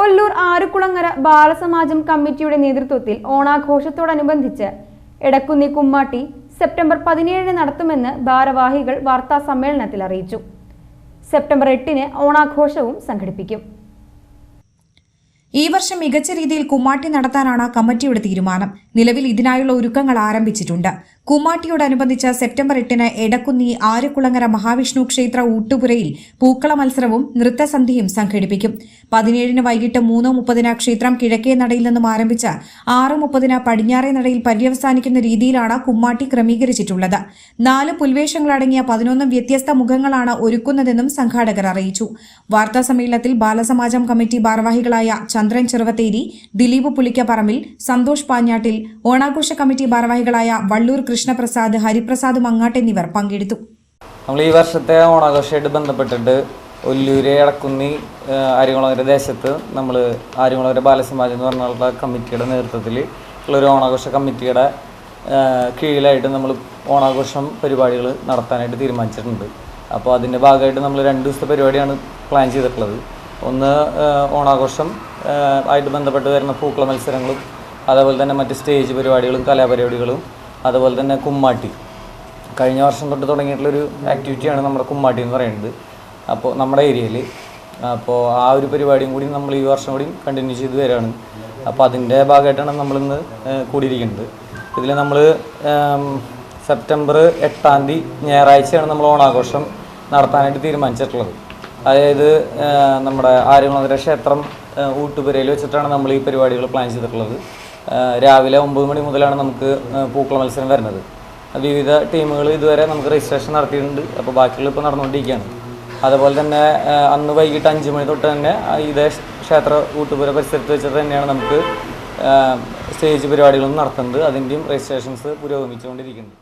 ഒല്ലൂർ ആറുകുളങ്ങര ബാലസമാജം കമ്മിറ്റിയുടെ നേതൃത്വത്തിൽ ഓണാഘോഷത്തോടനുബന്ധിച്ച് എടക്കുന്നി കുമ്മാട്ടി സെപ്റ്റംബർ പതിനേഴിന് നടത്തുമെന്ന് ഭാരവാഹികൾ വാർത്താ സമ്മേളനത്തിൽ അറിയിച്ചു. സെപ്റ്റംബർ എട്ടിന് ഓണാഘോഷവും സംഘടിപ്പിക്കും. ഈ വർഷം മികച്ച രീതിയിൽ കുമ്മാട്ടി നടത്താനാണ് കമ്മിറ്റിയുടെ തീരുമാനം. നിലവിൽ ഇതിനായുള്ള ഒരുക്കങ്ങൾ ആരംഭിച്ചിട്ടുണ്ട്. കുമ്മാട്ടിയോടനുബന്ധിച്ച് സെപ്റ്റംബർ എട്ടിന് എടക്കുന്നി ആരക്കുളങ്ങര മഹാവിഷ്ണു ക്ഷേത്ര ഊട്ടുപുരയിൽ പൂക്കള മത്സരവും നൃത്തസന്ധ്യയും സംഘടിപ്പിക്കും. പതിനേഴിന് വൈകിട്ട് മൂന്ന് മുപ്പതിന് ക്ഷേത്രം കിഴക്കേ നടയിൽ നിന്നും ആരംഭിച്ച് ആറ് മുപ്പതിന് പടിഞ്ഞാറേ നടയിൽ പര്യവസാനിക്കുന്ന രീതിയിലാണ് കുമ്മാട്ടി ക്രമീകരിച്ചിട്ടുള്ളത്. നാല് പുൽവേഷങ്ങളടങ്ങിയ പതിനൊന്നും വ്യത്യസ്ത മുഖങ്ങളാണ് ഒരുക്കുന്നതെന്നും സംഘാടകർ അറിയിച്ചു. വാർത്താ സമ്മേളനത്തിൽ ബാലസമാജം കമ്മിറ്റി ഭാരവാഹികളായ ചന്ദ്രൻ ചെറുവത്തേരി ദിലീപ് പുളിക്കപ്പറമ്പിൽ സന്തോഷ് പാഞ്ഞാട്ടിൽ ഓണാഘോഷ കമ്മിറ്റി ഭാരവാഹികളായ വള്ളൂർ കൃഷ്ണപ്രസാദ് ഹരിപ്രസാദ് മങ്ങാട്ട് എന്നിവർ പങ്കെടുത്തു. നമ്മൾ ഈ വർഷത്തെ ഓണാഘോഷമായിട്ട് ബന്ധപ്പെട്ടിട്ട് ഒല്ലൂര് ഇടക്കുന്നി ആര്യകുളങ്ങര ദേശത്ത് നമ്മൾ ആര്യകുളങ്ങര ബാലസമാജം എന്ന് പറഞ്ഞുള്ള കമ്മിറ്റിയുടെ നേതൃത്വത്തിൽ ഉള്ളൊരു ഓണാഘോഷ കമ്മിറ്റിയുടെ കീഴിലായിട്ട് നമ്മൾ ഓണാഘോഷം പരിപാടികൾ നടത്താനായിട്ട് തീരുമാനിച്ചിട്ടുണ്ട്. അപ്പോൾ അതിന്റെ ഭാഗമായിട്ട് നമ്മൾ രണ്ട് ദിവസത്തെ പരിപാടിയാണ് പ്ലാൻ ചെയ്തിട്ടുള്ളത്. ഒന്ന് ഓണാഘോഷം ആയിട്ട് ബന്ധപ്പെട്ട് വരുന്ന പൂക്കള മത്സരങ്ങളും അതേപോലെ തന്നെ മറ്റ് സ്റ്റേജ് പരിപാടികളും കലാപരിപാടികളും അതുപോലെ തന്നെ കുമ്മാട്ടി. കഴിഞ്ഞ വർഷം തൊട്ട് തുടങ്ങിയിട്ടുള്ളൊരു ആക്ടിവിറ്റിയാണ് നമ്മുടെ കുമ്മാട്ടി എന്ന് പറയുന്നത്. അപ്പോൾ നമ്മുടെ ഏരിയയിൽ അപ്പോൾ ആ ഒരു പരിപാടിയും കൂടി നമ്മൾ ഈ വർഷം കൂടി കണ്ടിന്യൂ ചെയ്ത് വരികയാണ് അപ്പോൾ അതിന്റെ ഭാഗമായിട്ടാണ് നമ്മളിന്ന് കൂടിയിരിക്കുന്നത്. ഇതിൽ നമ്മൾ സെപ്റ്റംബർ എട്ടാം തീയതി ഞായറാഴ്ചയാണ് നമ്മൾ ഓണാഘോഷം നടത്താനായിട്ട് തീരുമാനിച്ചിട്ടുള്ളത്. അതായത് നമ്മുടെ ആര്യകുളങ്ങര ക്ഷേത്രം ഊട്ടുപുരയിൽ വെച്ചിട്ടാണ് നമ്മൾ ഈ പരിപാടികൾ പ്ലാൻ ചെയ്തിട്ടുള്ളത്. രാവിലെ ഒമ്പത് മണി മുതലാണ് നമുക്ക് പൂക്കള മത്സരം വരുന്നത്. വിവിധ ടീമുകൾ ഇതുവരെ നമുക്ക് രജിസ്ട്രേഷൻ നടത്തിയിട്ടുണ്ട്. അപ്പോൾ ബാക്കിയുള്ള ഇപ്പോൾ നടന്നുകൊണ്ടിരിക്കുകയാണ്. അതുപോലെ തന്നെ അന്ന് വൈകിട്ട് അഞ്ച് മണി തൊട്ട് തന്നെ ഇതേ ക്ഷേത്ര കൂട്ടുപുര പരിസരത്ത് വെച്ചിട്ട് തന്നെയാണ് നമുക്ക് സ്റ്റേജ് പരിപാടികളൊന്നും നടത്തുന്നത്. അതിന്റെയും രജിസ്ട്രേഷൻസ് പുരോഗമിച്ചുകൊണ്ടിരിക്കുന്നുണ്ട്.